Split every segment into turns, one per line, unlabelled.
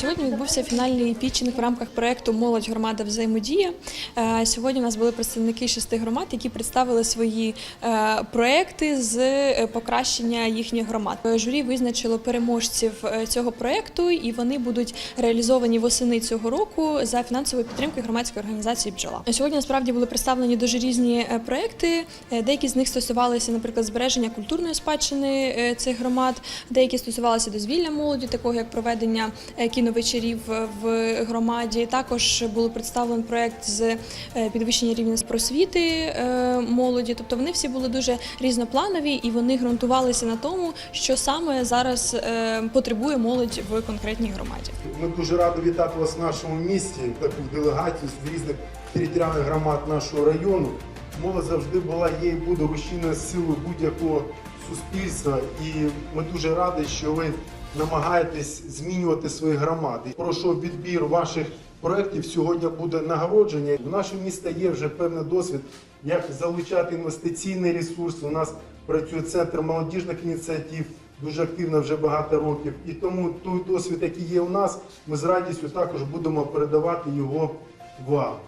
Сьогодні відбувся фінальний пітчинг в рамках проекту Молодь громада взаємодія. Е, Сьогодні у нас були представники шести громад, які представили свої е, проекти з е, покращення їхніх громад. Журі визначило переможців цього проекту, і вони будуть реалізовані восени цього року за фінансовою підтримкою громадської організації Бджола. Сьогодні насправді були представлені дуже різні проекти. Деякі з них стосувалися, наприклад, збереження культурної спадщини цих громад, деякі стосувалися дозвілля молоді, такого як проведення е, кіновечорів в громаді. Також був представлений проект з е, підвищення рівня просвіти е, молоді. Тобто вони всі були дуже різнопланові і вони ґрунтувалися на тому, що саме зараз е, потребує молодь в конкретній громаді.
Ми дуже раді вітати вас в нашому місті, таку делегацію з різних територіальних громад нашого району. Молодь завжди була, є і буде рушійною силою будь-якого суспільства. І ми дуже раді, що ви намагаєтесь змінювати свої громади. Пройшов відбір ваших проєктів. Сьогодні буде нагородження. В нашому місті є вже певний досвід, як залучати інвестиційний ресурс. У нас працює центр молодіжних ініціатив дуже активно вже багато років. І тому той досвід, який є у нас, ми з радістю також будемо передавати його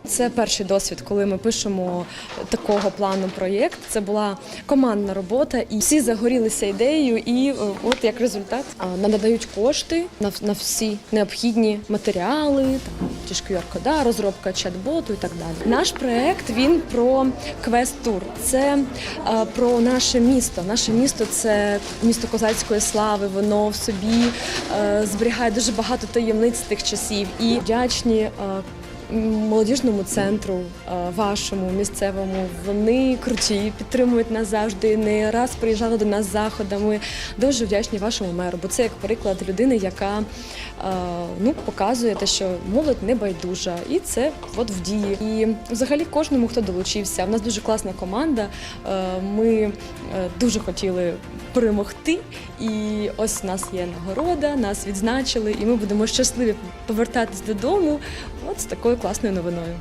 Це перший досвід, коли ми пишемо такого плану проєкт. Це була командна робота, і всі загорілися ідеєю. І е, от як результат а, нам надають кошти на, на всі необхідні матеріали, там ті ж QR-кода, розробка чат-боту і так далі. Наш проєкт він про квест-тур. Це е, про наше місто. Наше місто це місто козацької слави. Воно в собі е, зберігає дуже багато таємниць тих часів і вдячні. е, молодіжному центру е, вашому місцевому. Вони круті, підтримують нас завжди. Не раз приїжджали до нас заходами. Дуже вдячні вашому меру, бо це як приклад людини, яка е, ну показує те, що молодь не байдужа, і це от в дії. І взагалі кожному, хто долучився. У нас дуже класна команда. Е, Ми дуже хотіли перемогти. І ось у нас є нагорода, нас відзначили, і ми будемо щасливі повертатись додому. От з такою класною новиною.